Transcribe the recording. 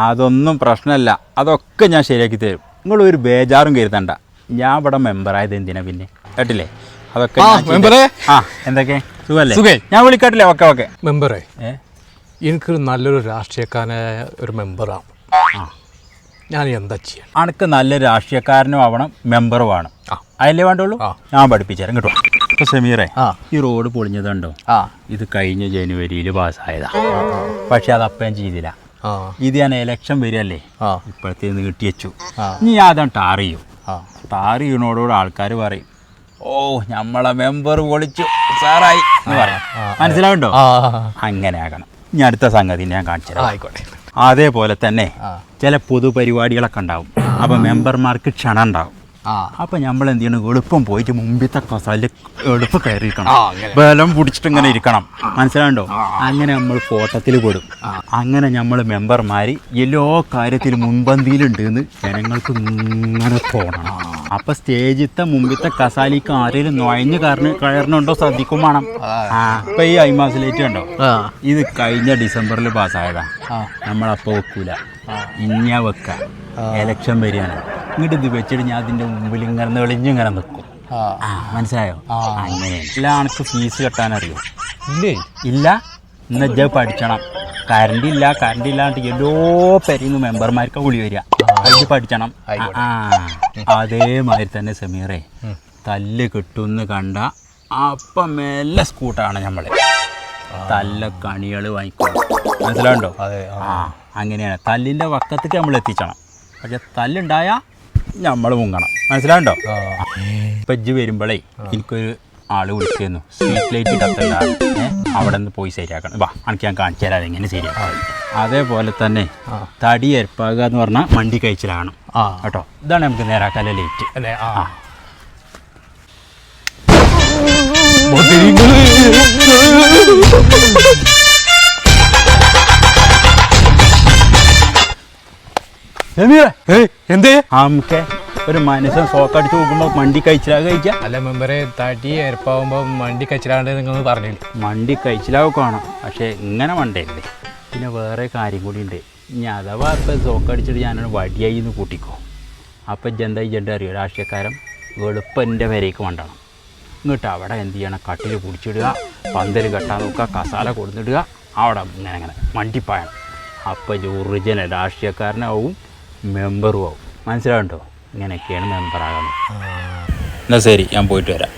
അതൊന്നും പ്രശ്നമല്ല. അതൊക്കെ ഞാൻ ശരിയാക്കി തരും. നിങ്ങൾ ഒരു ബേജാറും കരുതണ്ട. ഞാൻ ഇവിടെ മെമ്പറായത് എന്തിനാ പിന്നെ? കേട്ടില്ലേ? അതൊക്കെ ആ, ഞാൻ ചെയ്ത് മെമ്പറേ. ആ എന്തൊക്കെ? സുഖല്ലേ? സുഖേ. ഞാൻ വിളിക്കാട്ടില്ലേ? Okay okay. മെമ്പറേ ഏ? എനിക്ക് നല്ലൊരു രാഷ്ട്രീയക്കാരനായ ഒരു മെമ്പറാണ് ഞാൻ എന്താ ചെയ്യാൻ അണക്ക് നല്ല രാഷ്ട്രീയക്കാരനും ആവണം മെമ്പറും ആവണം. ആ. അതിലേ വേണ്ടുള്ളൂ? ആ. ഞാൻ പഠിപ്പിച്ചുതരാം. കേട്ടോ ഇപ്പൊ സമീറേ ആ. ഈ റോഡ് പൊളിഞ്ഞതുണ്ടോ? ആ. ഇത് കഴിഞ്ഞ ജനുവരിയിൽ പാസ്സായതാ പക്ഷെ അത് അപ്പം ചെയ്തില്ല. ഇത് ഞാൻ ഇലക്ഷൻ വരികയല്ലേ? ഇപ്പോഴത്തേന്ന് ഇപ്പോഴത്തെ നീട്ടി വെച്ചു. ഇനി അതാണ് ടാർ ചെയ്യും. ടാർ ചെയ്യണോടുകൂടെ ആൾക്കാർ പറയും ഓ നമ്മളെ മെമ്പർ പൊളിച്ചു സാറായി എന്ന് പറയാം. മനസ്സിലാവുണ്ടോ അങ്ങനെ ആകണം. ഇനി അടുത്ത സംഗതി ഞാൻ കാണിച്ചു ആയിക്കോട്ടെ. അതേപോലെ തന്നെ. ചില പൊതുപരിപാടികളൊക്കെ ഉണ്ടാവും. അപ്പം മെമ്പർമാർക്ക് ക്ഷണം ഉണ്ടാവും. ആ. അപ്പോൾ നമ്മൾ എന്ത് ചെയ്യണം എളുപ്പം പോയിട്ട് മുമ്പിത്തെ കസാലിൽ എളുപ്പം കയറിയിരിക്കണം. ബലം പിടിച്ചിട്ട് ഇങ്ങനെ ഇരിക്കണം. മനസ്സിലാണ്ടോ അങ്ങനെ നമ്മൾ ഫോട്ടത്തിൽ പെടും. അങ്ങനെ നമ്മൾ മെമ്പർമാര് എല്ലാ കാര്യത്തിലും മുൻപന്തിയിലുണ്ട് എന്ന് ജനങ്ങൾക്ക് ഇങ്ങനെ തോന്നണം. അപ്പൊ സ്റ്റേജിത്തെ മുമ്പിത്തെ കസാലിക്ക് ആരെങ്കിലും നൊയഞ്ഞു കയറി കയറണുണ്ടോ ശ്രദ്ധിക്കും വേണം. അപ്പൊ ഈ ഐമാസിലേറ്റ് കണ്ടോ? ഇത് കഴിഞ്ഞ ഡിസംബറിൽ പാസ്സായതാ. നമ്മളപ്പോ വെക്കൂല. ഇനിയാ വെക്ക. എലക്ഷൻ വരികയാണ്. ഇങ്ങോട്ട് ഇത് വെച്ചിട്ട് ഞാൻ അതിന്റെ മുമ്പിൽ ഇങ്ങനെ തെളിഞ്ഞിങ്ങനെ നിൽക്കും. ആ. മനസ്സിലായോ? അങ്ങനെ എല്ലാ അനക്ക് ഫീസ് കെട്ടാനറിയോ? ഇല്ലേ? ഇല്ല. ഇന്ന് ഇജ്ജ് പഠിച്ചണം. കറണ്ട് ഇല്ല കറണ്ട് ഇല്ലാണ്ട് എല്ലോ പെരുന്ന് മെമ്പർമാർക്ക് വിളി വരിക. അത് പഠിച്ചണം. ആ അതേമാതിരി തന്നെ സമീറേ. തല്ല് കിട്ടുമെന്ന് കണ്ട അപ്പം മെല്ലെ സ്കൂട്ടാണ് നമ്മളെ തല്ല കണികൾ വാങ്ങിക്കണം മനസ്സിലാണ്ടോ ആ. അങ്ങനെയാണ്. തല്ലിന്റെ വക്കത്തേക്ക് നമ്മൾ എത്തിച്ചണം പക്ഷെ തല്ലുണ്ടായാൽ നമ്മൾ മുങ്ങണം. മനസ്സിലായോ ഇപ്പം ഇജ്ജ് വരുമ്പോഴേ എനിക്കൊരു ആൾ വിളിക്കുന്നു സ്ട്രീറ്റ് ലൈറ്റ് കത്തണ്ട ഏ? അവിടെ നിന്ന് പോയി ശരിയാക്കണം. വാ എനിക്ക് ഞാൻ കാണിച്ചു തരാം. എങ്ങനെ ശരിയാക്കാം അതേപോലെ തന്നെ തടി എരപ്പാകുക എന്ന് പറഞ്ഞാൽ മണ്ടി കഴിച്ചിലാണ് ആ. കേട്ടോ? ഇതാണ് നമുക്ക് നേരാക്കാൻ ലൈറ്റ് അല്ലേ? ആ. എന്തേ? നമുക്ക് ഒരു മനുഷ്യൻ സോക്കടിച്ച് നോക്കുമ്പോ മണ്ടി കഴിച്ചിലാ കഴിക്കാം? അല്ല മെമ്പറെ തടി എരപ്പാവുമ്പോ മണ്ടി കച്ചിലാണ്ട് നിങ്ങൾ പറഞ്ഞു മണ്ടി കഴിച്ചിലാവ് കാണാം. പക്ഷേ ഇങ്ങനെ മണ്ടയല്ലേ? പിന്നെ വേറെ കാര്യം കൂടി ഉണ്ട്. ഇനി അഥവാ ഇപ്പം സോക്കടിച്ചിട്ട് ഞാനൊരു വടിയായി എന്ന് കൂട്ടിക്കോ. അപ്പം ഇജ്ജെന്താ ജന്ത അറിയോ രാഷ്ട്രീയക്കാരൻ? എളുപ്പം എന്റെ വരേക്ക് മണ്ടണം. എന്നിട്ട് അവിടെ എന്ത് ചെയ്യണം? കട്ടിൽ പിടിച്ചിടുക പന്തൽ കെട്ടാൻ നോക്കുക കസാല കൊടുത്തിടുക. അവിടെ ഇങ്ങനെ ഇങ്ങനെ മണ്ടിപ്പായണം. അപ്പം ഒറിജിനൽ രാഷ്ട്രീയക്കാരനാവും. മെമ്പറും ആവും. മനസ്സിലാവുണ്ടോ ഇങ്ങനെയൊക്കെയാണ് മെമ്പറാകുന്നത് എന്നാൽ ശരി ഞാൻ പോയിട്ട് വരാം.